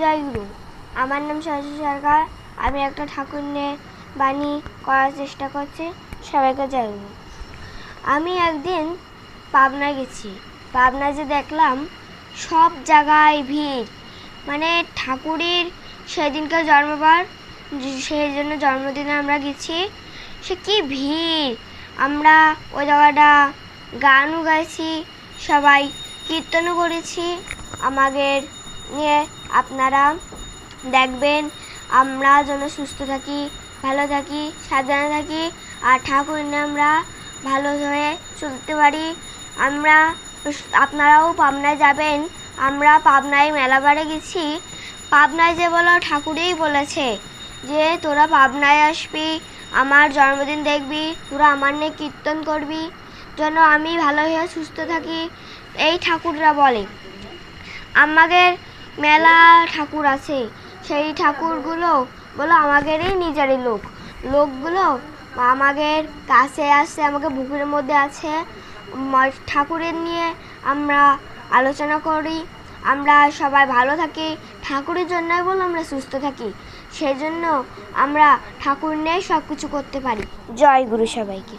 জয় গুরু। আমার নাম সরস্বতী সরকার। আমি একটা ঠাকুর নিয়ে বাণী করার চেষ্টা করছি। সবাইকে জয় গুরু। আমি একদিন পাবনা গেছি। পাবনায় যে দেখলাম সব জায়গায় ভিড়। মানে ঠাকুরের সেদিনকার জন্মবার, সেই জন্য জন্মদিনে আমরা গেছি। সে কি ভিড়! আমরা ওই জায়গাটা গানও গাইছি, সবাই কীর্তনও করেছি। আমাদের নিয়ে আপনারা দেখবেন আমরা যেন সুস্থ থাকি, ভালো থাকি, সাবধানে থাকি আর ঠাকুর নিয়ে আমরা ভালো হয়ে চলতে পারি। আমরা আপনারাও পাবনায় যাবেন। আমরা পাবনায় মেলাবারে গেছি। পাবনায় যে বলো ঠাকুরেই বলেছে যে, তোরা পাবনায় আসবি, আমার জন্মদিন দেখবি, তোরা আমার নিয়ে কীর্তন করবি, যেন আমি ভালো হয়ে সুস্থ থাকি। এই ঠাকুররা বলে। আমাদের মেলা ঠাকুর আছে। সেই ঠাকুরগুলো বলো আমাদেরই নিজেরই লোক। লোকগুলো আমাদের কাছে আসছে, আমাকে বুকের মধ্যে আছে। ঠাকুরের নিয়ে আমরা আলোচনা করি। আমরা সবাই ভালো থাকি। ঠাকুরের জন্যই বলো আমরা সুস্থ থাকি। সেই জন্য আমরা ঠাকুর নিয়ে সব কিছু করতে পারি। জয় গুরু সবাইকে।